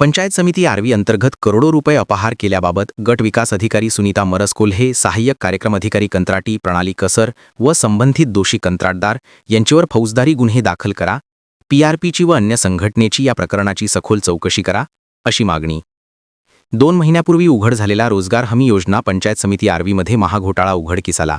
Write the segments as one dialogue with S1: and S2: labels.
S1: पंचायत समिती आरवी अंतर्गत करोडो रुपये अपहार केल्याबाबत गट विकास अधिकारी सुनीता मरसकोल्हे सहाय्यक कार्यक्रम अधिकारी कंत्राटी प्रणाली कसर व संबंधित दोषी कंत्राटदार यांच्यावर फौजदारी गुन्हे दाखल करा पीआरपीची व अन्य संघटनेची या प्रकरणाची सखोल चौकशी करा अशी मागणी. दोन महिन्यापूर्वी उघड झालेला रोजगार हमी योजना पंचायत समिती आरवीमध्ये महाघोटाळा उघडकीस आला.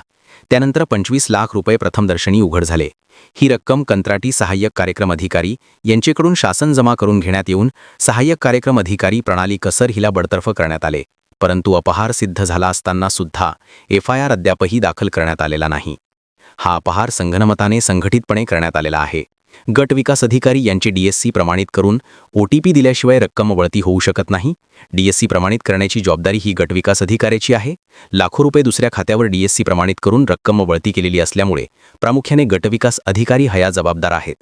S1: त्यानंतर पंचवीस लाख रुपये प्रथमदर्शनी उघड झाले. ही रक्कम कंत्राटी सहाय्यक कार्यक्रम अधिकारी यांचेकडून शासन जमा करून घेण्यात येऊन सहाय्यक कार्यक्रम अधिकारी प्रणाली कसर हिला बडतर्फ करण्यात आले. परंतु अपहार सिद्ध झाला असताना सुद्धा एफ आय आर अद्यापही दाखल करण्यात आलेला नाही. हा अपहार संगनमताने संघटितपणे करण्यात आलेला आहे. गट विकास अधिकारी यांची डीएससी प्रमाणित करून ओटीपी दिल्याशिवाय रक्कम वळती होऊ शकत नाही. डीएससी प्रमाणित करण्याची जबाबदारी ही गट विकास अधिकाऱ्याची आहे. लाखो रुपये दुसऱ्या खात्यावर डीएससी प्रमाणित करून रक्कम वळती केलेली असल्यामुळे प्रामुख्याने गटविकास अधिकारी हया जबाबदार आहेत.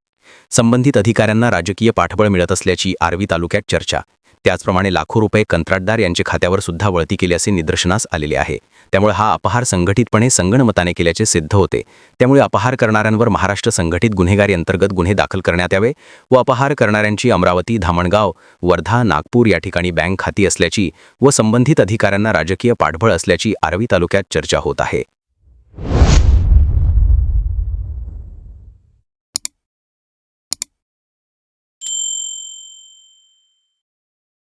S1: संबंधित अधिकाऱ्यांना राजकीय पाठबळ मिळत असल्याची आर्वी तालुक्यात चर्चा त्याचप्रमाणे लाखो रुपये कंत्राटदार यांच्या खात्यावर सुद्धा वळती असे निदर्शनास आलेले आहे. त्यामुळे हा अपहार संघटितपणे संगणमताने केल्याचे सिद्ध होते. त्यामुळे अपहार करणाऱ्यांवर महाराष्ट्र संघटित गुन्हेगारी अंतर्गत गुन्हे दाखल करण्यात यावे व अपहार करणाऱ्यांची अमरावती धामणगाव वर्धा नागपूर या ठिकाणी बँक खाती असल्याची व संबंधित अधिकाऱ्यांना राजकीय पाठबळ असल्याची आर्वी तालुक्यात चर्चा होत आहे.